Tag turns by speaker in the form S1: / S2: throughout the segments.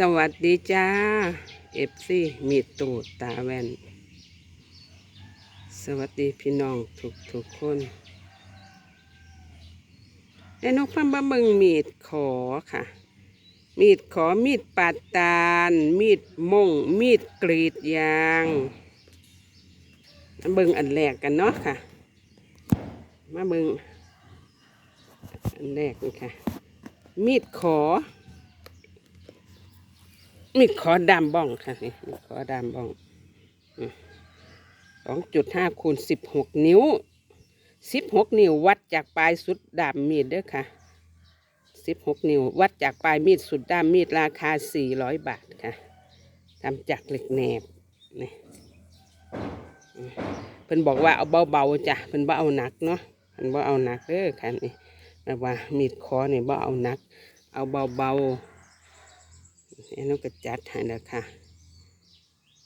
S1: สวัสดีจ้าเอฟซีมีตูดตาแว่น สวัสดีพี่น้องทุกทุกๆคนไอ้นกพันบะมึงมีดขอค่ะ มีดขอมีดปาดตาล มีดมงมีดกรีดยางมาเบิ่งอันแรกกันเนาะค่ะ มาเบิ่งอันแรกนี่ค่ะ มีดขอ มีดขอดามบ้องค่ะนี่มีดขอดามบ้องสองจุดห้าคูณสิบหกนิ้วสิบหกนิ้ววัดจากปลายสุดดามมีดเด้อค่ะสิบหกนิ้ววัดจากปลายมีดสุดดามมีดราคาสี่ร้อยบาทค่ะทำจากเหล็กแหนบนี่เพิ่นบอกว่าเอาเบาๆจ้ะเพิ่นบ่เอาหนักเนาะเพิ่นบ่เอาหนักเด้อค่ะนี่แบบว่ามีดคอนี่บ่เอาหนัก เอาเบาๆ นี่น้องก็จัดให้แล้วค่ะ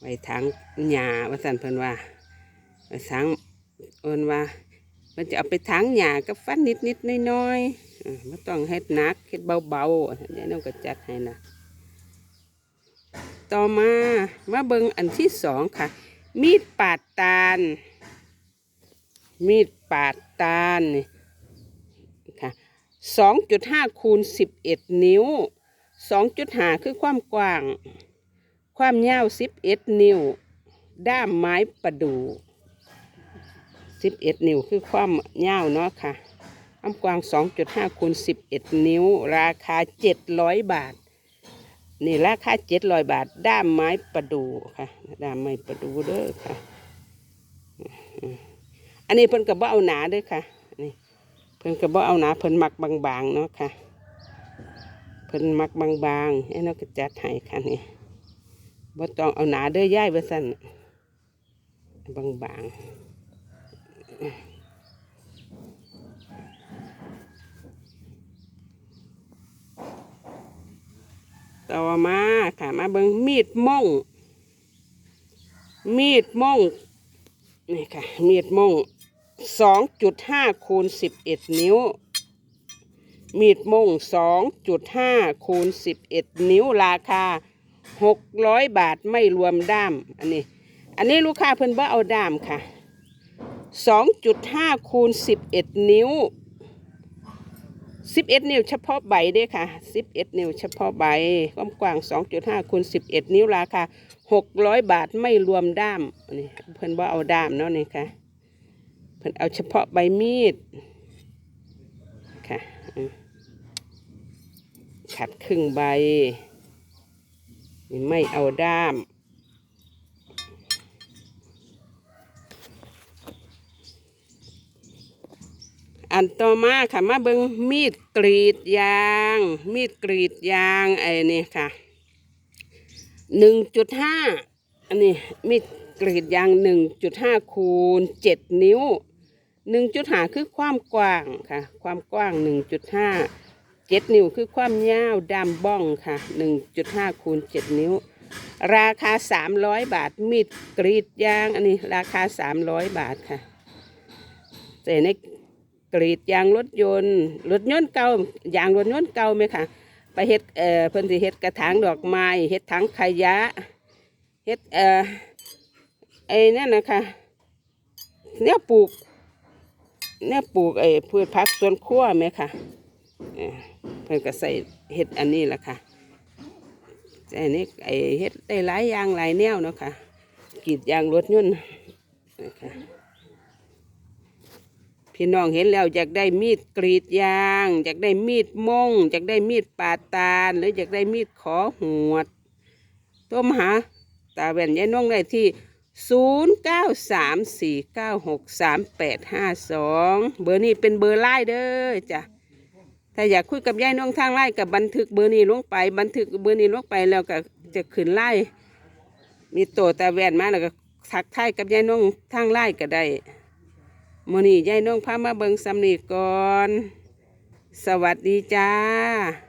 S1: ไว้ทางหญ้าว่าสันเพิ่นว่าไว้ทางเอินว่ามันจะเอาไปทางหญ้ากับฟันนิดนิดน้อยน้อยๆไม่ต้องเฮ็ดหนักเฮ็ดเบาๆนี่น้องก็จัดให้นะต่อมามาเบิ่งอันที่สองค่ะ มีดปาดตาล มีดปาดตาลนี่ค่ะสองจุดห้าคูณสิบเอ็ดนิ้ว สองจุดหาคือความกว้าง ความยาวสิบเอ็ดนิ้ว ด้ามไม้ประดู่สิบเอ็ดนิ้วคือความยาวเนาะค่ะความกว้างสองจุดห้าคูณสิบเอ็ดนิ้ว ราคาเจ็ดร้อยบาท นี่ราคาเจ็ดร้อยบาท ด้ามไม้ประดู่ค่ะ ด้ามไม้ประดู่เด้อค่ะ อันนี้เพิ่นกับบ่เอาหนาเด้อค่ะ นี่เพิ่นกับบ่เอาหนาเพิ่นหมักบางๆเนาะค่ะ เพิ่นมักบางๆให้เราก็จัดให้ค่ะนี่บ่ต้องเอาหนาเด้อย่ายว่าซั่นบางๆต่อมาค่ะมาเบิงมีดม่ง มีดม่งนี่ค่ะ มีดม่งสองจุดห้าคูณสิบเอ็ดนิ้ว มีดม่งสองจุดห้าคูณสิบเอ็ดนิ้วราคาหกร้อยบาทไม่รวมด้าม อันนี้ อันนี้ลูกค้าเพิ่นบ่เอาด้ามค่ะสองจุดห้าคูณสิบเอ็ดนิ้วสิบเอ็ดนิ้วเฉพาะใบด้ค่ะสิบเอ็ดนิ้วเฉพาะใบความกว้างสองจุดห้าคูณสิบเอ็ดนิ้วราคาหกร้อยบาทไม่รวมด้ามอันนี้เพิ่นบ่เอาด้ามเนาะนี่ค่ะ เพิ่นเอาเฉพาะใบมีดค่ะ ขัดครึ่งใบ ไม่เอาด้าม อันต่อมาค่ะมาเบิงมีดกรีดยาง มีดกรีดยางไอ้นี่ค่ะหนึ่งจุดห้าอันนี้มีดกรีดยางหนึ่งจุดห้าคูณเจ็ดนิ้ว หนึ่งจุดห้าคือความกว้างค่ะ ความกว้างหนึ่งจุดห้าเจ็ดนิ้วคือความยาวดามบ้องค่ะหนึ่งจุดห้าคูณเจ็ดนิ้ว ราคาสามร้อยบาทมีดกรีดยางอันนี้ราคาสามร้อยบาทค่ะแต่ในกรีดยางรถยนต์รถยนต์เก่ายางรถยนต์เก่าไหมค่ะไปเฮ็ดเอ่อเพิ่นสิเฮ็ดกระถางดอกไม้เฮ็ดถังขยะเฮ็ดเอ่อไอ้นั่นนะคะเนี่ยปลูก เนี่ยปลูกไอ้พืชผักสวนครัวไหมค่ะเอ่อเพิ่นก็ใส่เฮ็ดอันนี้แหละค่ะแต่อันนี้ไอ้เฮ็ดได้หลายอย่างหลายแนวเนาะค่ะกรีดยางรถยนต์นะคะพี่น้องเห็นแล้วอยากได้มีดกรีดยางอยากได้มีดมงอยากได้มีดปาดตาลหรืออยากได้มีดขอหวดโทรมหาตาแว่นยายน้องได้ที่ 0 9 3 4 9 6 3 8 5 2 เบอร์นี้เป็นเบอร์ไล่เด้อจ้ะถ้าอยากคุยกับยายน้องทางไล่กับบันทึกเบอร์นี้ลงไป บันทึกเบอร์นี้ลงไปแล้วก็จะขึ้นไล่มีโตวตาแวนมาแล้วก็ทักทายกับยายน้องทางไล่ก็ได้มื่อนี้ยายน้องพามาเบิงสำนีก่อน สวัสดีจ้า